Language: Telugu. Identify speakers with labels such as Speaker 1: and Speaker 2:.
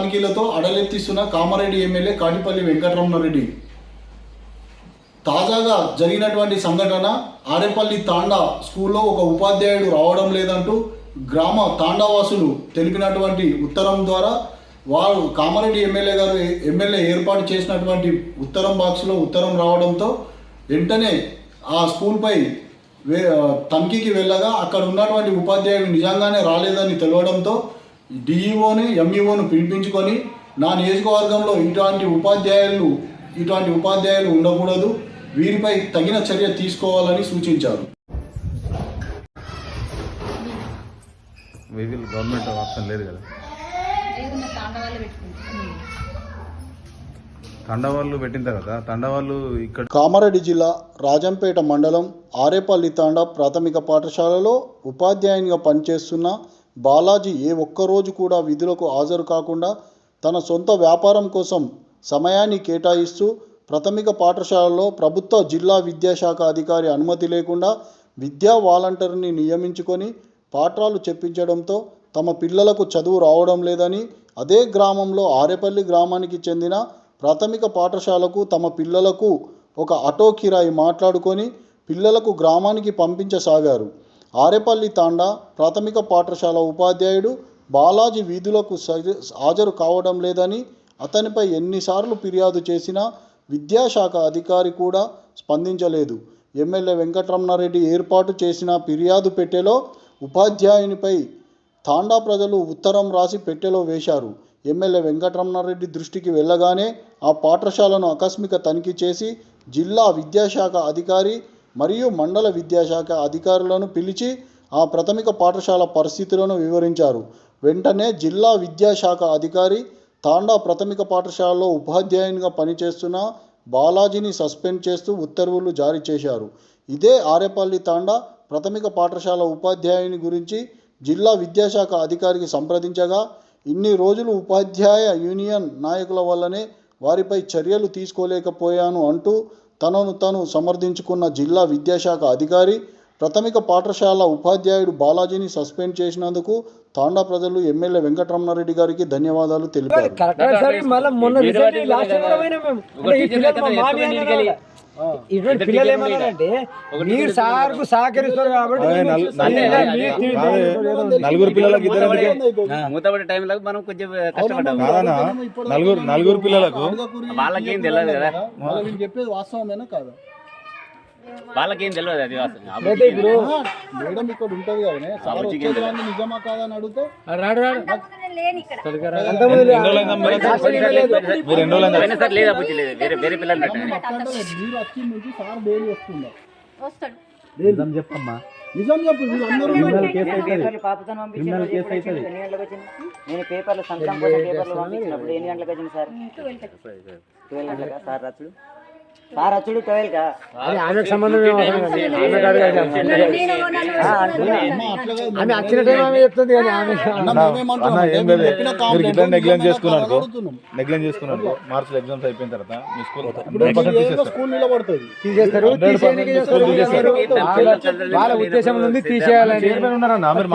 Speaker 1: తనిఖీలతో అడలెత్తిస్తున్న కామారెడ్డి ఎమ్మెల్యే కాటిపల్లి వెంకటరమణారెడ్డి. తాజాగా జరిగినటువంటి సంఘటన ఆరేపల్లి తాండా స్కూల్లో ఒక ఉపాధ్యాయుడు రావడం లేదంటూ గ్రామ తాండావాసులు తెలిపినటువంటి ఉత్తరం ద్వారా వారు కామారెడ్డి ఎమ్మెల్యే గారు ఎమ్మెల్యే ఏర్పాటు చేసినటువంటి ఉత్తరం బాక్స్లో ఉత్తరం రావడంతో వెంటనే ఆ స్కూల్పై వే తనిఖీకి వెళ్ళగా అక్కడ ఉన్నటువంటి ఉపాధ్యాయుడు నిజంగానే రాలేదని తెలవడంతో డిఈఓని ఎంఈఓను పిలిపించుకొని నా నియోజకవర్గంలో ఇటువంటి ఉపాధ్యాయులు ఇటువంటి ఉపాధ్యాయులు ఉండకూడదు. వీరిపై తగిన చర్య తీసుకోవాలని సూచించారు.
Speaker 2: వెహికల్ గవర్నమెంట్ ఆప్షన్ లేదు కదా?
Speaker 3: తండవాళ్ళు
Speaker 2: పెట్టిన తర్వాత తండవాళ్ళు ఇక్కడ
Speaker 1: కామారెడ్డి జిల్లా రాజంపేట మండలం ఆరేపల్లి తాండా ప్రాథమిక పాఠశాలలో ఉపాధ్యాయునిగా పనిచేస్తున్న బాలాజీ ఏ ఒక్కరోజు కూడా విధులకు హాజరు కాకుండా తన సొంత వ్యాపారం కోసం సమయాన్ని కేటాయిస్తూ ప్రాథమిక పాఠశాలలో ప్రభుత్వ జిల్లా విద్యాశాఖ అధికారి అనుమతి లేకుండా విద్యా వాలంటీర్ని నియమించుకొని పాఠాలు చెప్పించడంతో తమ పిల్లలకు చదువు రావడం లేదని అదే గ్రామంలో ఆరేపల్లి గ్రామానికి చెందిన ప్రాథమిక పాఠశాలకు తమ పిల్లలకు ఒక ఆటో కిరాయి మాట్లాడుకొని పిల్లలకు గ్రామానికి పంపించసాగారు. ఆరేపల్లి తాండా ప్రాథమిక పాఠశాల ఉపాధ్యాయుడు బాలాజీ వీధులకు సజ- హాజరు కావడం లేదని అతనిపై ఎన్నిసార్లు ఫిర్యాదు చేసినా విద్యాశాఖ అధికారి కూడా స్పందించలేదు. ఎమ్మెల్యే వెంకటరమణారెడ్డి ఏర్పాటు చేసిన ఫిర్యాదు పెట్టెలో ఉపాధ్యాయునిపై తాండా ప్రజలు ఉత్తరం రాసి పెట్టెలో వేశారు. ఎమ్మెల్యే వెంకటరమణారెడ్డి దృష్టికి వెళ్ళగానే ఆ పాఠశాలను ఆకస్మిక తనిఖీ చేసి జిల్లా విద్యాశాఖ అధికారి మరియు మండల విద్యాశాఖ అధికారులను పిలిచి ఆ ప్రాథమిక పాఠశాల పరిస్థితులను వివరించారు. వెంటనే జిల్లా విద్యాశాఖ అధికారి తాండా ప్రాథమిక పాఠశాలలో ఉపాధ్యాయునిగా పనిచేస్తున్న బాలాజీని సస్పెండ్ చేస్తూ ఉత్తర్వులు జారీ చేశారు. ఇదే ఆరేపల్లి తాండా ప్రాథమిక పాఠశాల ఉపాధ్యాయుని గురించి జిల్లా విద్యాశాఖ అధికారికి సంప్రదించగా ఇన్ని రోజులు ఉపాధ్యాయ యూనియన్ నాయకుల వల్లనే వారిపై చర్యలు తీసుకోలేకపోయాను అంటూ తనను తను సమర్థించుకున్న జిల్లా విద్యాశాఖ అధికారి ప్రాథమిక పాఠశాల ఉపాధ్యాయుడు బాలాజీని సస్పెండ్ చేసినందుకు తాండా ప్రజలు ఎమ్మెల్యే వెంకటరమణారెడ్డి గారికి ధన్యవాదాలు తెలిపారు.
Speaker 4: ఇటువంటి పిల్లలు ఏమన్నారంటే మీరు సార్కు సహకరిస్తారు కాబట్టి
Speaker 2: నలుగురు పిల్లలకి?
Speaker 5: మూతపడే టైంలో మనం కొంచెం కష్టపడ్డాం
Speaker 2: నలుగురు నలుగురు పిల్లలకు
Speaker 5: వాళ్ళకేం తెలియదు కదా.
Speaker 1: చెప్పేది వాస్తవమేనా కాదా?
Speaker 5: వాళ్ళకేం తెలియదు అది
Speaker 4: ఇప్పుడు
Speaker 1: మేడం ఇక్కడ ఉంటది సార్ వచ్చేదాన్ని నిజమా కాదా అని అడిగితే
Speaker 4: రాడు రాడు.
Speaker 2: ఎన్ని రోజులైందా మీరు? మీరు ఎన్ని రోజులైందా?
Speaker 5: పోయినా సార్ లేదా బుద్ధి లేదు. వేరే వేరే పిల్లలు ఉన్నట్టు
Speaker 1: మీరు వచ్చి నుంచి సార్ డైలీ వస్తుందా
Speaker 3: వస్తాడు.
Speaker 1: నిజం చెప్పమ్మా. నిజం చెప్పు వీళ్ళందరూ
Speaker 6: పేపర్లు పాపతో పంపించిన రోజు ఎప్పుడు వచ్చింది? ఎన్ని గంటలకు వచ్చింది? నేను పేపర్లు సంతకం కోసం పేపర్లు పంపించినప్పుడు ఎన్ని గంటలకు వచ్చింది సార్? ట్వెల్వ్ గంటలకా సార్
Speaker 4: అది ఆమెకు సంబంధం. ఆమె వచ్చిన టైం ఆమె చెప్తుంది కానీ ఆమె
Speaker 2: అన్న ఏం లేదు. మీరు ఇట్లా నెగ్లెక్ట్ చేసుకున్నారు నెగ్లెక్ట్ చేసుకున్నారు మార్చ్ ఎగ్జామ్స్ అయిపోయిన తర్వాత మీ స్కూల్ తీసేస్తారు.
Speaker 4: వాళ్ళ ఉద్దేశం నుండి తీసేయాలని.
Speaker 2: మీరు